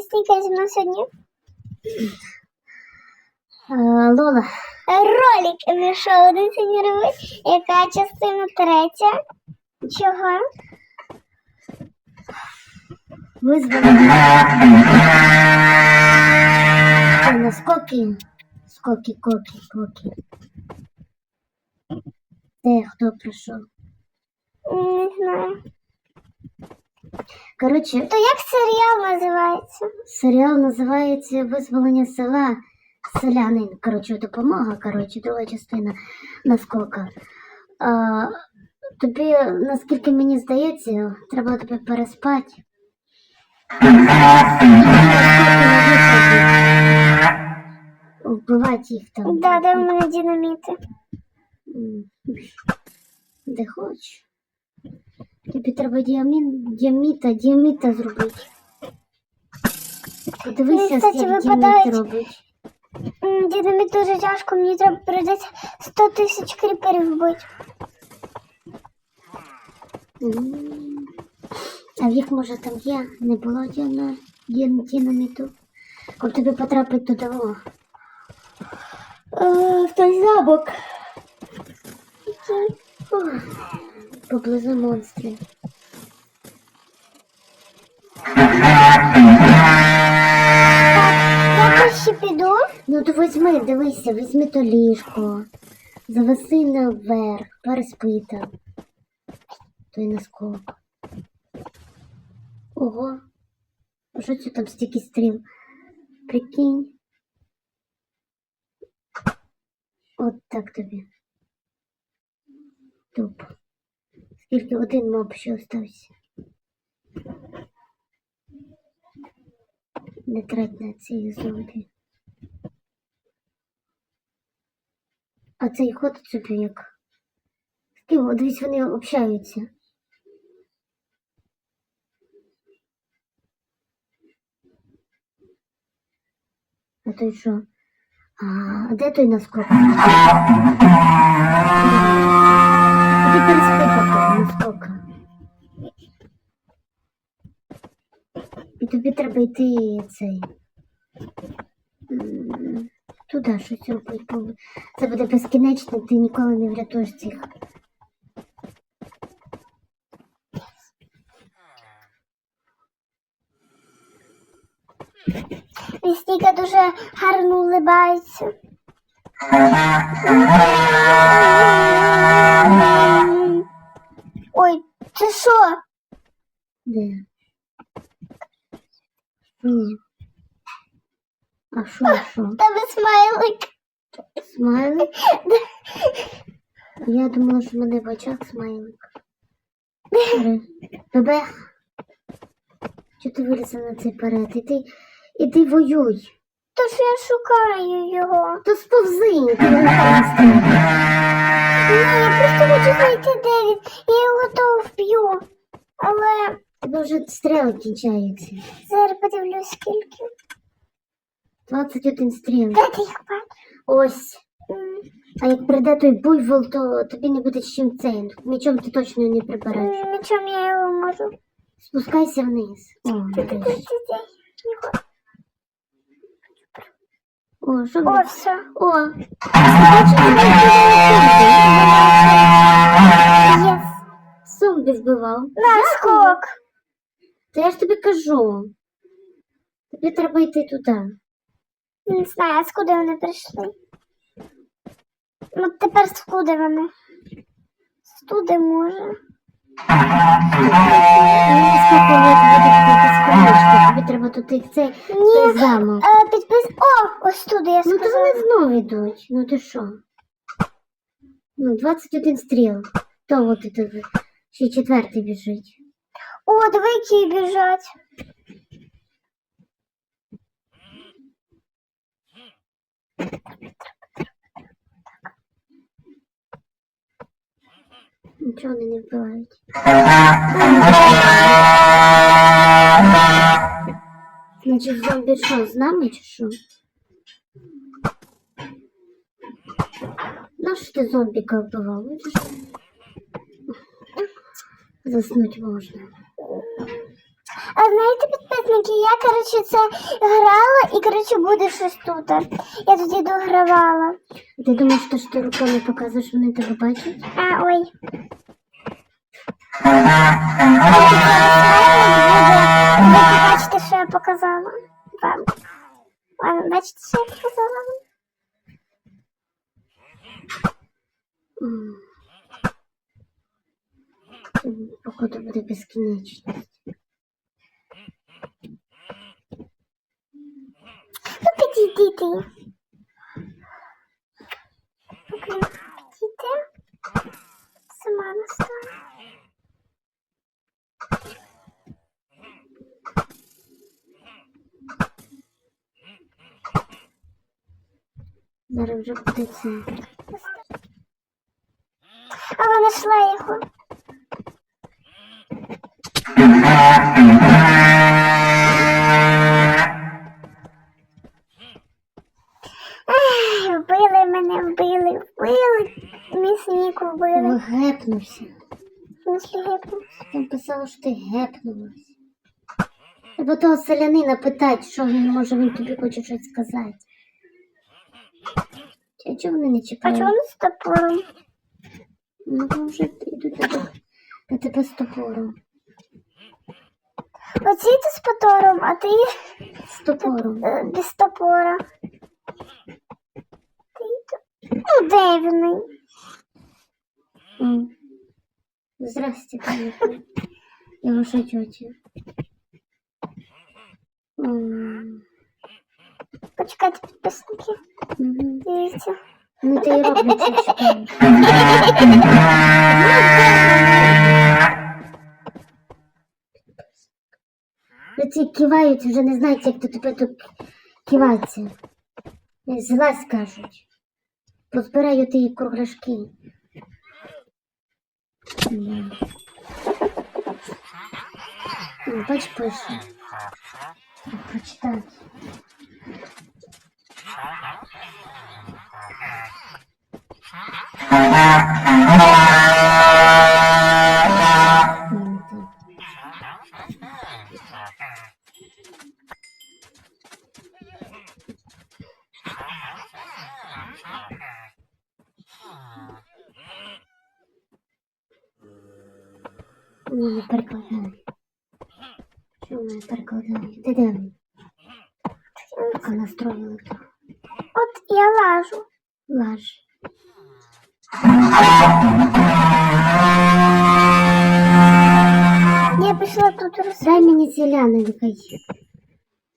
Вісника зі мною сьогодні. Е, Лола, Ролик ми що один сьогодні робити. Яка частина третя? Чого? визвали на скоки. Скоки, коки, коки. Де хто прийшов? Не знаю. Коротше, То як серіал називається? серіал називається Визволення села. Селянин. Коротше, допомога. Коротше, друга частина наскока. А, тобі, наскільки мені здається, треба тобі переспати. Вбивати їх там. Да, де в мене динаміти. Де хочеш. Тобі треба діамін, діаміта, діаміта зробити. Подивися, кстати, як діаміт випадають. робить. М, дуже тяжко, мені треба прийдеться 100 тисяч кріперів вбити. М. А в їх може там є, не було діана, діан, динаміту. Коли тобі потрапить туди о. Е, в той замок. О, Поблизу монстрів. Я ще піду. Ну то візьми, дивися, візьми то ліжко. Завеси наверх, переспи там. Той наскок. Ого. А Що це там стільки стріл? Прикинь. От так тобі. Туп. Скільки один моб ще остався. Не трать на ці зомбі. А цей ходить собі як. З ким? Дивись, вони общаються. А той що? А де той наскок? Треба йти цей. Туди щось робити. Це буде безкінечно, ти ніколи не врятуєш цих. Вісніка дуже гарно улибається. Ой, це що? Де? Ні. А що, що? Тебе смайлик. Смайлик? Я думала, що в мене в очах смайлик. Бебех. Чого ти вилізла на цей перед? Іди, іди воюй. Тож я шукаю його. То сповзи, ти не Ні, я просто хочу знайти де він. Я його готово вб'ю. Але Тебе вже стріли кінчаються. зараз подивлюсь скільки. 21 стріл. Де ти їх бачиш? Ось. М, А як прийде той буйвол, то тобі не буде з чим цей. Нічим ти точно не прибереш. м, На я його можу? Спускайся вниз. О, Ти- ти- дивись. ти- ти- його. О, що О, ви? все. О, Єс. зомбі збивав. Наскок. Та я ж тобі кажу. Тобі треба йти туди. Не знаю, а скуди вони прийшли. Ну тепер скуди вони? Студи може. Тобі треба тут і цей, замок. Е, підпис. О, ось туди я Ну то вони знов йдуть. Ну ти що? Ну, 21 стріл. То от тут ще четвертий біжить. О, диви, які біжать. Нічого вони не вбивають. Значить, зомбі що, з нами чи що? Ну що ти зомбіка вбивав? Ну, це ж- Заснуть можна. А знаєте, підписники, я, коротше, це грала і, коротше, буде щось тут. Я тоді догравала. Ти думаєш, що ж ти руками показуєш, вони тебе бачать? А, ой. Ви бачите, що я показала вам. Ладно, бачите, що я показала вам? Походу буде безкінечність. Ну, підійдіть. Поки не. Сама настану. Зараз вже буде це. А вона знайшла його. Вбили мене, вбили, вбили. Місніку вбили. гепнувся. В смислі гепнувся. Там писало, що ти гепнулась. Треба того селянина питати, що він може, він тобі хоче щось сказати. А чого вони не А чекають? чого вони з топором? Ну, вже йдуть до тебе з топором. Оці ти з потором, а ти З топором. е, без топора. Ти Ну, де він? М. Здрасте, поехали. Я ваша тетя. М. Почекайте підписники. Мгм. Дивіться. Ну ти і робиться ці кивають, вже не знають, як до тебе тут киватися. Злазь кажуть. Позбираю ті кругляшки. Бач, пише. Прочитати. Ні, Ну, не перекладай. Чому не перекладай? Ти де? Поки настроїли то. От я лажу. Лаж. Я пішла тут роз... Дай мені селяни нехай.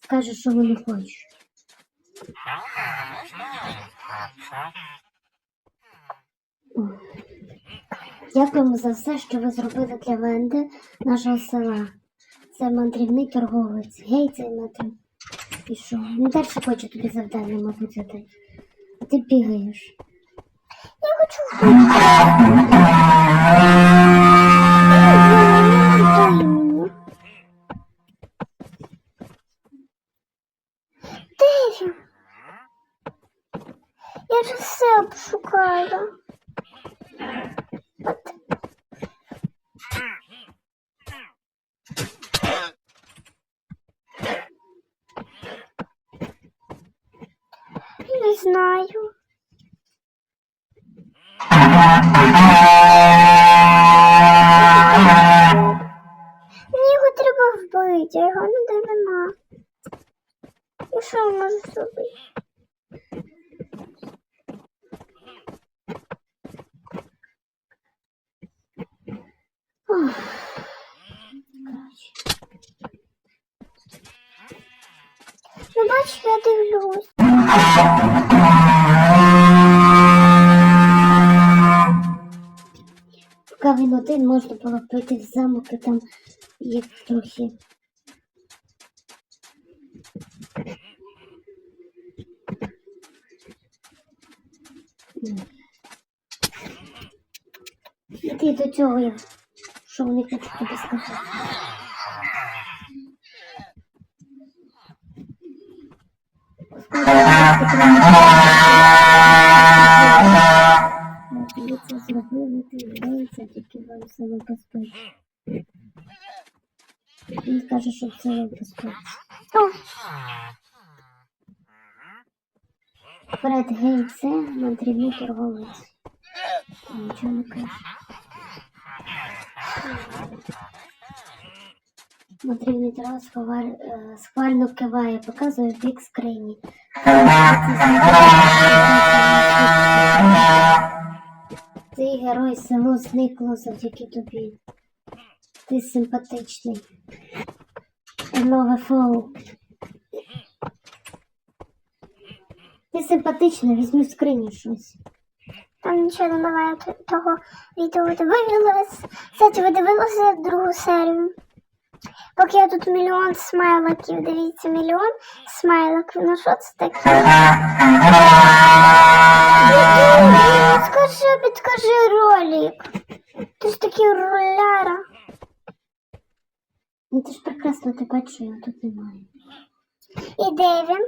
Скаже, що вони хочуть. О. Дякуємо за все, що ви зробили для Венди, нашого села. Це мандрівний торговець. Гей, цей метр. Пішов. Він далі хоче тобі завдання, мабуть, задати. А ти бігаєш. Я хочу. Де? Я ж все обшукала. Не знаю. Мені його треба вбити, його ніде нема. І що можу зробити? Ох. Коротше. Ну, дивлюсь. Поки він один, можна було пройти в замок і там є трохи. Іди до цього, я- що вони хочуть тобі сказати. Ви це зробили, ти вдається, тільки вам самобезпечно. Він каже, каже, це випустив. О, Фред, гей, це мандрівний торговець. Нічого не каже. Торговець сховар- е, схвально киває, показує бік скрині. Ти герой село зникло завдяки тобі. Ти симпатичний. Елове Фоу. Ти симпатична, візьми в скрині щось. там нічого немає того відео. Дивилась. Кстати, ви дивилися другу серію? Поки я тут мільйон смайликів, дивіться, мільйон смайликів. Ну що це таке? Скажи, підкажи ролик. Ти ж такий руляра. Ну ти ж прекрасно ти бачиш, його тут немає. І де він?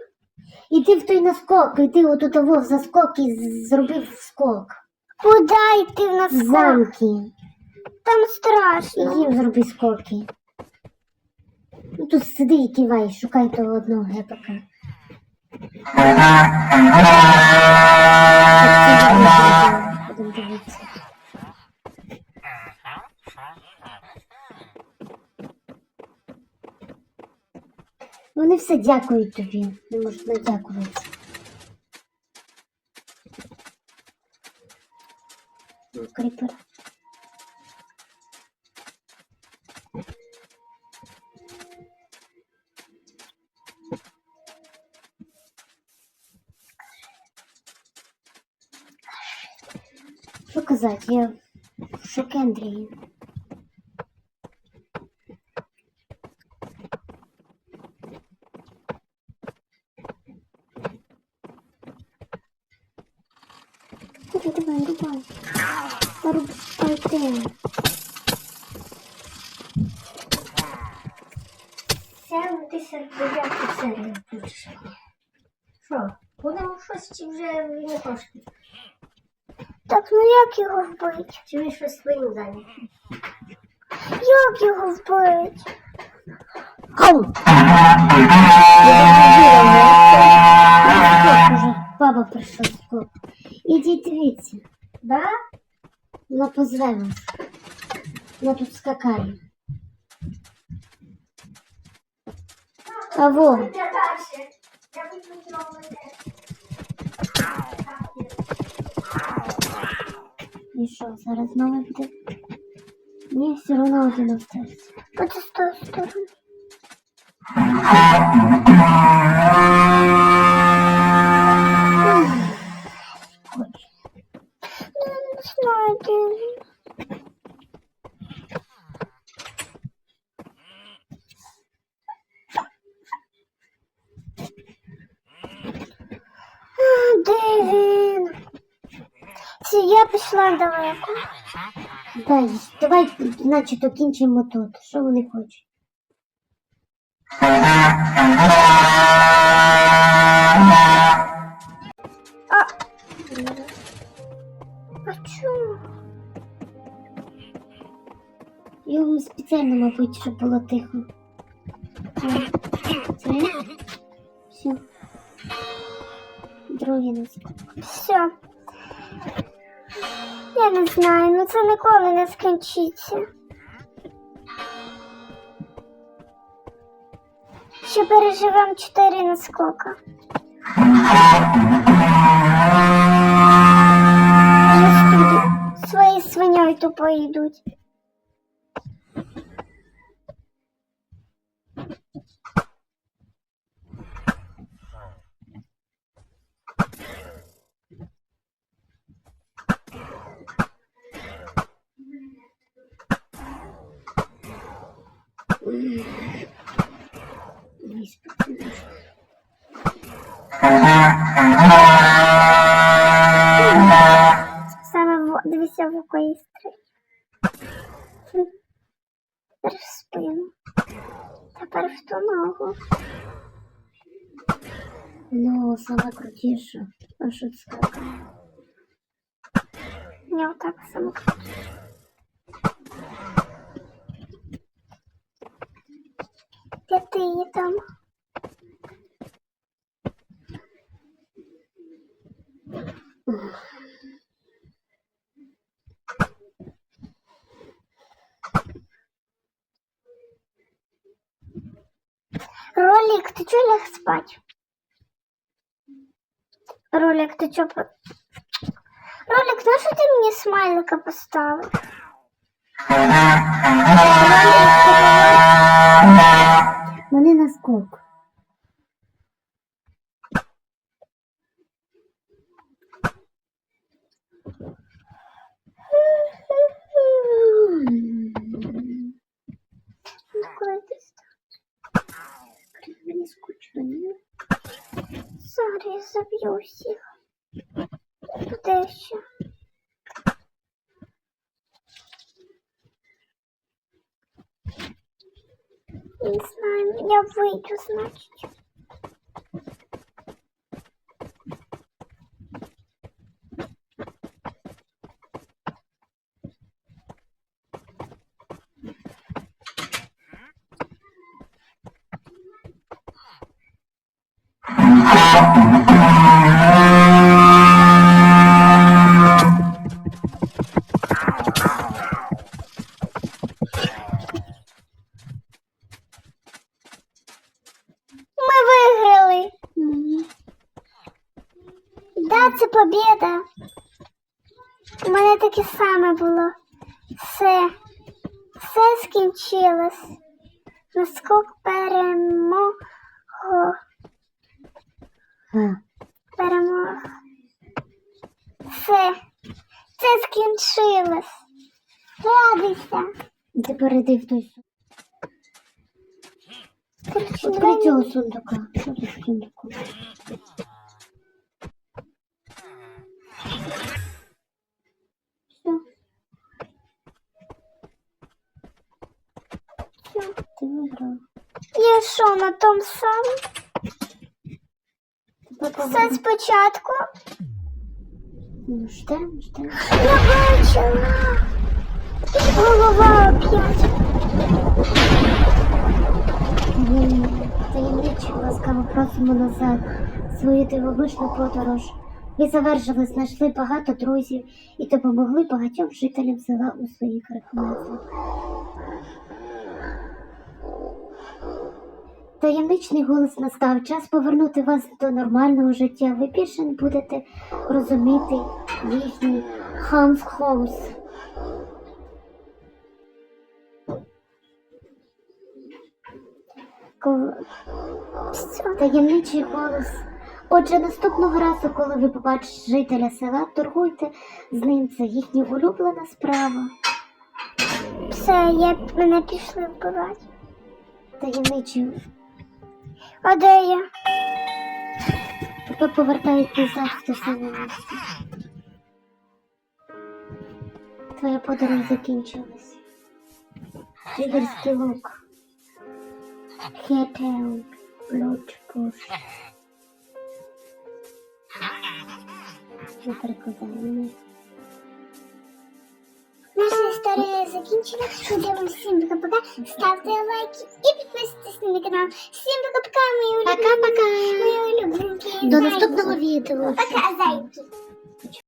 Іди в той наскок, іди отут того в заскок і зробив скок. Куди йти в нас? В замки. Там І страшно. їм зроби скоки. Тут сиди і кивай, шукай того одного гепака. Вони все дякують тобі, не можуть надякуватися. Ну, Кріпер. Що казати, я в шокі Андрій. Давай, давай, рубай. Дев'яту серію. Що, будемо щось чи вже не хочеш? Ну як його вбити? Чи ви щось своїм зайняті? Як його вбити? Ау! Баба прийшла з клуб. Ідіть дивіться. Да? Вона позве вас. Вона тут скакає. А во, і що, зараз знову буде? Ні, все одно один остався. Оце з тої сторони. Ну, не знаю, де він. А, Де він? Все, пішла далеко. Дай, давай, значить, окінчимо тут. Що вони хочуть? А чому? Йому спеціально, мабуть, щоб було тихо. Це. Все. Другий нас. Все. Я не знаю, ну це ніколи не скінчиться. Ще переживемо чотири наскока. Своєю свиньою тупо йдуть. Саме дивися в око їй стріль. Тепер в спину. Тепер в ту ногу. Ну, саме крутіше. А що це скакає? Не отак саме. Де какие там. Ролик, ты чё лег спать? Ролик, ты чё... Ролик, ну что ты мне смайлика поставил? Ролик, Вони на скок. Коли ти Мені скучно, ні? Я заб'ю всіх. Де ще? Не знаю, я вийду, побіда. У мене таке саме було. Все. Все скінчилось. Наскок перемог. А, Перемог. Все. Це скінчилось. Радуйся. тепер іди в той сундук. Відкрий цього сундука. Що в сундуку? Я що на том? Тепер Все спочатку. Ну, ждем, ждем. Я бачила. Голова опять. Таємниче ласкаво просимо назад свою дивовижну подорож. Ви завершили, знайшли багато друзів і допомогли багатьом жителям села у своїх рекомендах. Таємничний голос настав час повернути вас до нормального життя. Ви більше не будете розуміти їхній. Коли- Все. Таємничий голос. Отже, наступного разу, коли ви побачите жителя села, торгуйте з ним. Це їхня улюблена справа. Все, я, мене пішли вбивати. Таємничий. А де я? Ви повертаєте назад в те саме місце. Твоя подорож закінчилась. Тригерський лук. Хетеу. Блочпуш. Я перекладаю. Наша історія закінчена. Всім всім пока-пока. Ставте лайки і підписуйтесь на мій канал. Всім пока-пока, мої улюбленки. Пока-пока. Мої улюбленки. До наступного відео. Пока, зайки.